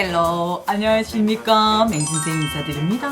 헬로. 안녕하십니까. 맹신생 인사드립니다.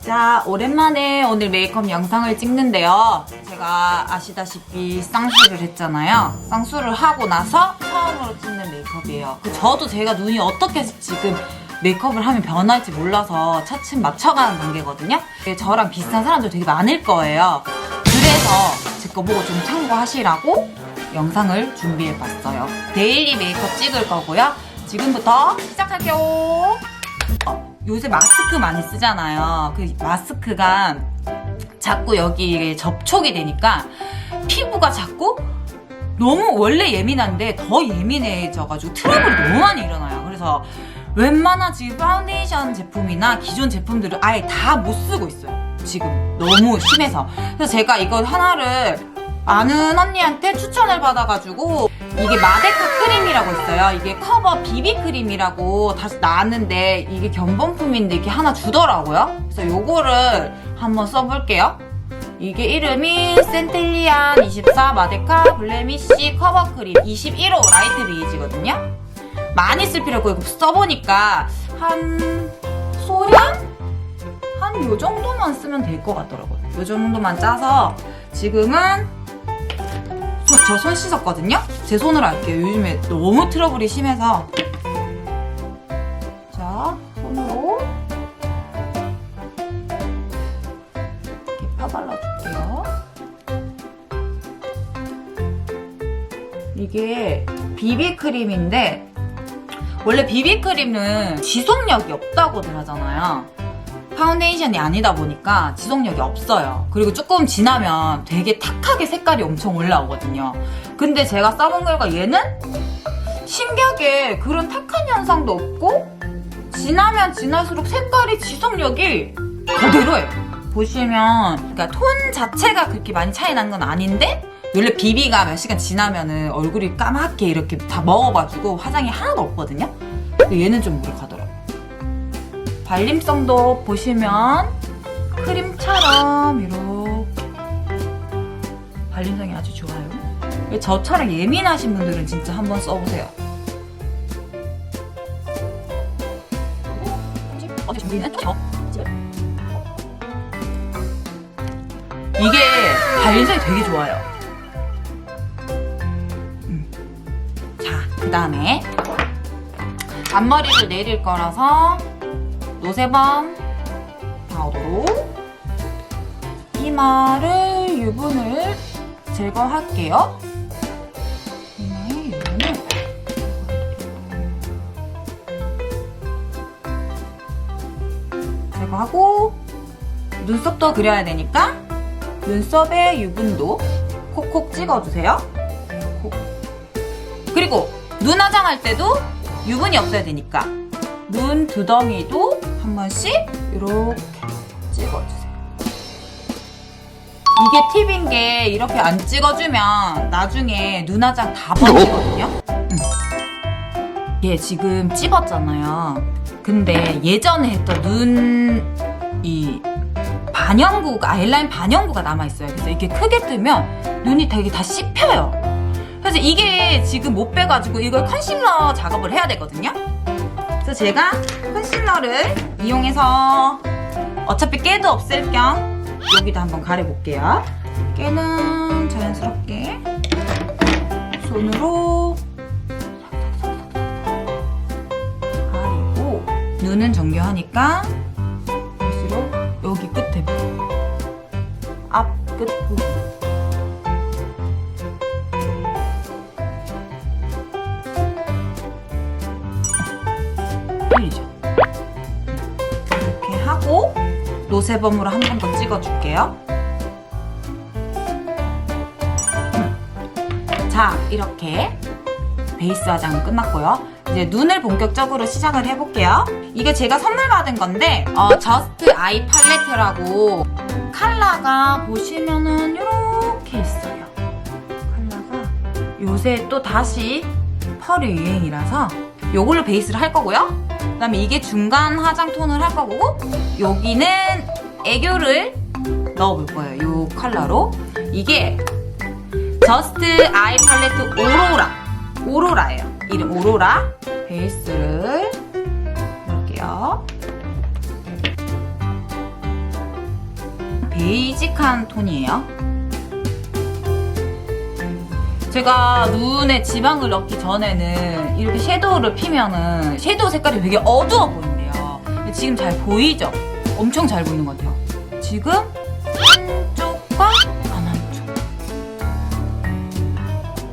자 오랜만에 오늘 메이크업 영상을 찍는데요. 제가 아시다시피 쌍수를 했잖아요. 쌍수를 하고 나서 처음으로 찍는 메이크업이에요. 그 저도 제가 눈이 어떻게 지금 메이크업을 하면 변할지 몰라서 차츰 맞춰가는 단계거든요. 저랑 비슷한 사람들 되게 많을 거예요. 그래서 제 거 보고 좀 참고하시라고 영상을 준비해봤어요. 데일리 메이크업 찍을 거고요. 지금부터 시작할게요. 어, 요새 마스크 많이 쓰잖아요. 그 마스크가 자꾸 여기에 접촉이 되니까 피부가 자꾸 너무 원래 예민한데 더 예민해져가지고 트러블이 너무 많이 일어나요. 그래서 웬만한 지금 파운데이션 제품이나 기존 제품들을 아예 다 못 쓰고 있어요. 지금 너무 심해서. 그래서 제가 이거 하나를 아는 언니한테 추천을 받아가지고 이게 마데카 크림이라고 있어요. 이게 커버 비비 크림이라고 다시 나왔는데 이게 견본품인데 이게 하나 주더라고요. 그래서 요거를 한번 써볼게요. 이게 이름이 센텔리안 24 마데카 블레미쉬 커버 크림 21호 라이트 베이지거든요. 많이 쓸 필요 없고 써보니까 한 소량 한 요 정도만 쓰면 될 것 같더라고요. 요 정도만 짜서 지금은 저 손 씻었거든요? 제 손으로 할게요. 요즘에 너무 트러블이 심해서. 자, 손으로 이렇게 펴발라줄게요. 이게 비비크림인데, 원래 비비크림은 지속력이 없다고들 하잖아요. 파운데이션이 아니다 보니까 지속력이 없어요. 그리고 조금 지나면 되게 탁하게 색깔이 엄청 올라오거든요. 근데 제가 써본 결과 얘는 신기하게 그런 탁한 현상도 없고 지나면 지날수록 색깔이 지속력이 그대로예요. 보시면 그러니까 톤 자체가 그렇게 많이 차이 난 건 아닌데 원래 비비가 몇 시간 지나면은 얼굴이 까맣게 이렇게 다 먹어가지고 화장이 하나도 없거든요. 얘는 좀 무력하더라고요. 발림성도 보시면 크림처럼 이렇게 발림성이 아주 좋아요. 저처럼 예민하신 분들은 진짜 한번 써보세요. 이게 발림성이 되게 좋아요. 음. 자, 그 다음에 앞머리를 내릴 거라서 노세범 파우더로 이마를 유분을 제거할게요. 유분을 제거하고 눈썹도 그려야 되니까 눈썹의 유분도 콕콕 찍어주세요. 콕. 그리고 눈 화장할 때도 유분이 없어야 되니까 눈 두덩이도 한 번씩 이렇게 찍어주세요. 이게 팁인 게 이렇게 안 찍어주면 나중에 눈화장 다 번지거든요. 음. 얘 지금 찝었잖아요. 근데 예전에 했던 눈 이 반영구가 아이라인 반영구가 남아 있어요. 그래서 이게 크게 뜨면 눈이 되게 다 씹혀요. 그래서 이게 지금 못 빼가지고 이걸 컨실러 작업을 해야 되거든요. 제가 컨실러를 이용해서 어차피 깨도 없앨 겸 여기도 한번 가려볼게요. 깨는 자연스럽게 손으로 가리고 눈은 정교하니까 볼수록 여기 끝에 앞 끝 부분 하고 노세범으로 한 번 더 찍어줄게요. 음. 자, 이렇게 베이스 화장은 끝났고요. 이제 눈을 본격적으로 시작을 해볼게요. 이게 제가 선물 받은 건데 어, 저스트 아이 팔레트라고 컬러가 보시면은 이렇게 있어요. 컬러가 요새 또 다시 펄이 유행이라서 요걸로 베이스를 할 거고요. 그 다음에 이게 중간 화장 톤을 할 거고 여기는 애교를 넣어볼 거예요. 이 컬러로. 이게 저스트 아이 팔레트 오로라. 오로라예요. 이름 오로라. 베이스를 넣을게요. 베이직한 톤이에요. 제가 눈에 지방을 넣기 전에는 이렇게 섀도우를 피면은 섀도우 색깔이 되게 어두워 보인대요. 지금 잘 보이죠? 엄청 잘 보이는 것 같아요. 지금 한쪽과 안 한쪽.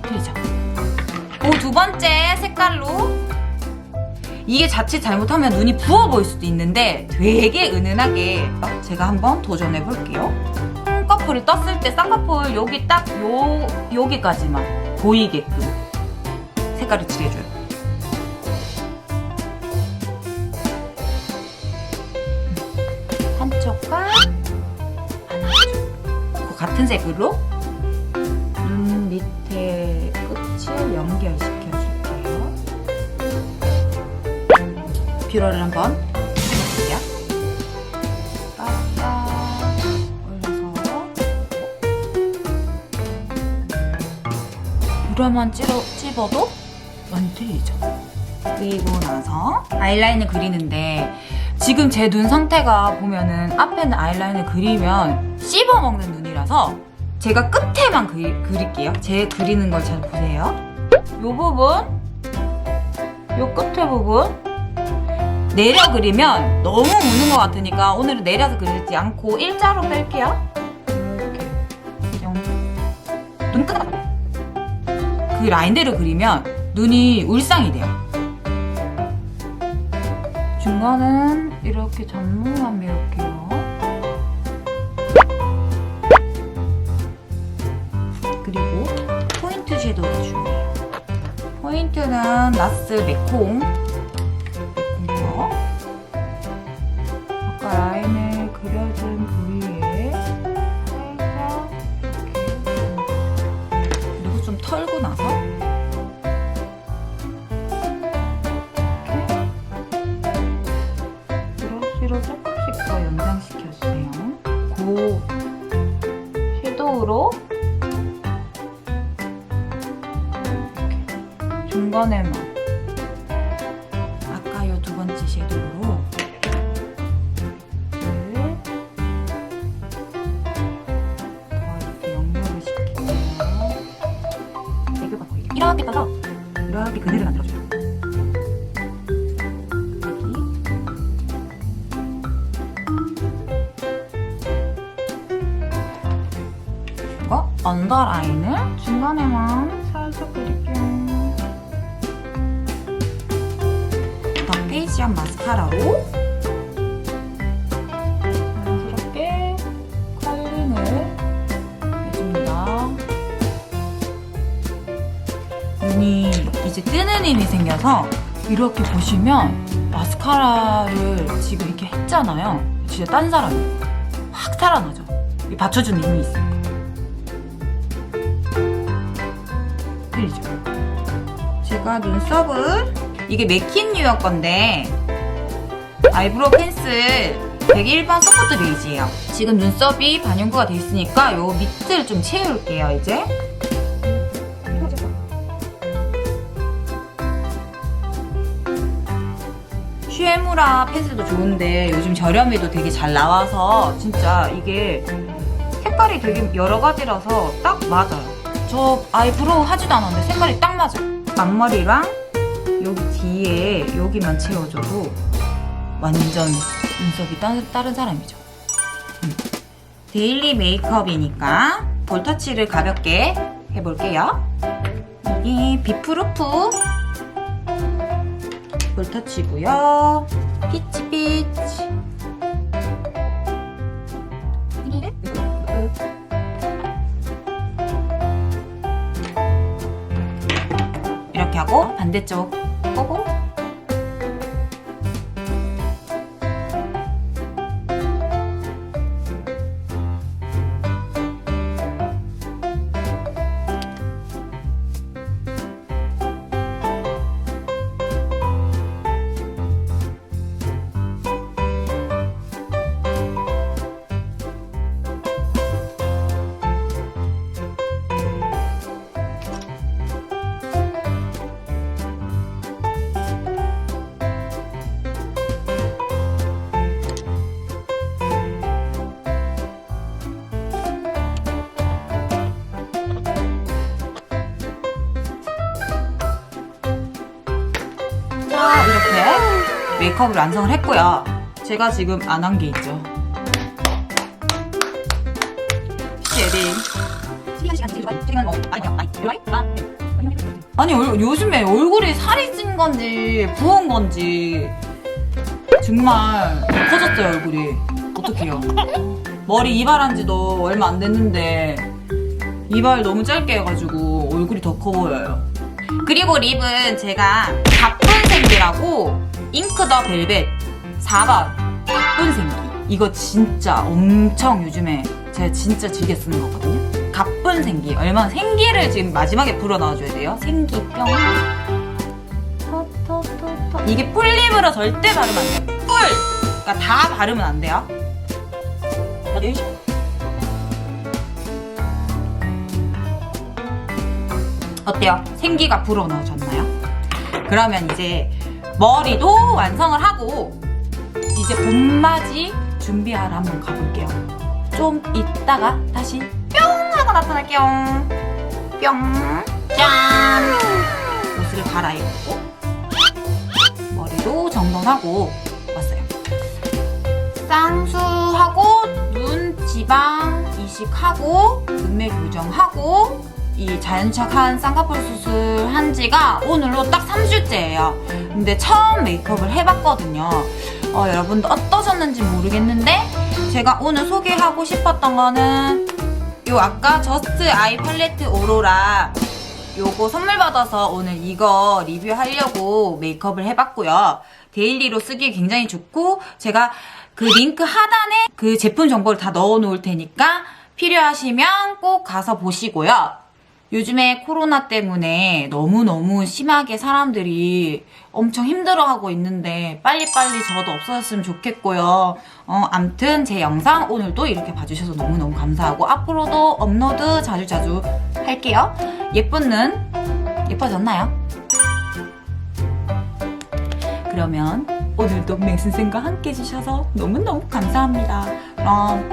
보이죠? 그두 번째 색깔로 이게 자칫 잘못하면 눈이 부어 보일 수도 있는데 되게 은은하게 제가 한번 도전해 볼게요. 쌍꺼풀을 떴을 때 쌍꺼풀 여기 딱 요, 여기까지만 보이게끔 색깔을 칠해줘요. 한쪽과 하나쪽. 그 같은 색으로 눈 밑에 끝을 연결시켜줄게요. 뷰러를 한번 뷰러만 찌러, 찝어도 완전 틀리죠? 그리고 나서 아이라인을 그리는데 지금 제 눈 상태가 보면은 앞에는 아이라인을 그리면 씹어먹는 눈이라서 제가 끝에만 그리, 그릴게요. 제 그리는 걸 잘 보세요. 요 부분, 요 끝에 부분 내려 그리면 너무 무는 것 같으니까 오늘은 내려서 그리지 않고 일자로 뺄게요. 이렇게 영. 눈끝 그 라인대로 그리면 눈이 울상이 돼요. 중간은 이렇게 전문만 밀게요. 그리고 포인트 섀도우가 중요해요. 포인트는 나스 메콩 조금씩 더 연장시켜주세요. 고 섀도우로 이렇게 중간에만 언더 라인을 중간에만 살짝 그릴게요. 더 페이시한 마스카라로 자연스럽게 컬링을 해줍니다. 눈이 이제 뜨는 힘이 생겨서 이렇게 보시면 마스카라를 지금 이렇게 했잖아요. 진짜 딴 사람이 확 살아나죠. 이 받쳐주는 힘이 있어요. 틀리죠? 제가 눈썹을 이게 맥킨 뉴욕 건데 아이브로우 펜슬 101번 소프트 베이지예요. 지금 눈썹이 반영구가 돼 있으니까 요 밑을 좀 채울게요, 이제. 슈에무라 펜슬도 좋은데 요즘 저렴이도 되게 잘 나와서 진짜 이게 색깔이 되게 여러 가지라서 딱 맞아요. 저 아이브로우 하지도 않았는데 색깔이 딱 맞아요. 앞머리랑 여기 뒤에 여기만 채워줘도 완전 눈썹이 따, 다른 사람이죠. 음. 데일리 메이크업이니까 볼터치를 가볍게 해볼게요. 이게 비프루프 볼터치고요. 피치 피치. 이렇게 하고 반대쪽 보고 메이크업을 완성을 했고요. 제가 지금 안 한 게 있죠. 쉐딩. 아니 얼- 요즘에 얼굴이 살이 찐 건지 부은 건지 정말 커졌어요 얼굴이 어떡해요 머리 이발한 지도 얼마 안 됐는데 이발 너무 짧게 해가지고 얼굴이 더 커 보여요 그리고 립은 제가 가뿐생기라고 잉크 더 벨벳. 4번 가뿐생기. 이거 진짜 엄청 요즘에 제가 진짜 즐겨 쓰는 거거든요. 가뿐생기. 얼마나 생기를 지금 마지막에 불어 넣어줘야 돼요? 생기 뿅. 이게 풀립으로 절대 바르면 안 돼요. 풀! 그러니까 다 바르면 안 돼요. 어때요? 생기가 불어 넣어졌나요? 그러면 이제 머리도 완성을 하고 이제 봄맞이 준비하러 한번 가볼게요. 좀 이따가 다시 뿅 하고 나타날게요. 뿅. 짠. 옷을 갈아입고 머리도 정돈하고 왔어요. 쌍수하고 눈 지방 이식하고 눈매 교정하고 이 자연착한 쌍꺼풀 수술 한 지가 오늘로 딱 3주째예요. 근데 처음 메이크업을 해봤거든요. 어, 여러분도 어떠셨는지 모르겠는데 제가 오늘 소개하고 싶었던 거는 요 아까 저스트 아이 팔레트 오로라 요거 선물 받아서 오늘 이거 리뷰하려고 메이크업을 해봤고요. 데일리로 쓰기 굉장히 좋고 제가 그 링크 하단에 그 제품 정보를 다 넣어 놓을 테니까 필요하시면 꼭 가서 보시고요. 요즘에 코로나 때문에 너무너무 심하게 사람들이 엄청 힘들어하고 있는데 빨리빨리 저도 없어졌으면 좋겠고요. 어, 암튼 제 영상 오늘도 이렇게 봐주셔서 너무너무 감사하고 앞으로도 업로드 자주자주 할게요. 예쁜 눈 예뻐졌나요? 그러면 오늘도 맹 선생과 함께 해주셔서 너무너무 감사합니다. 그럼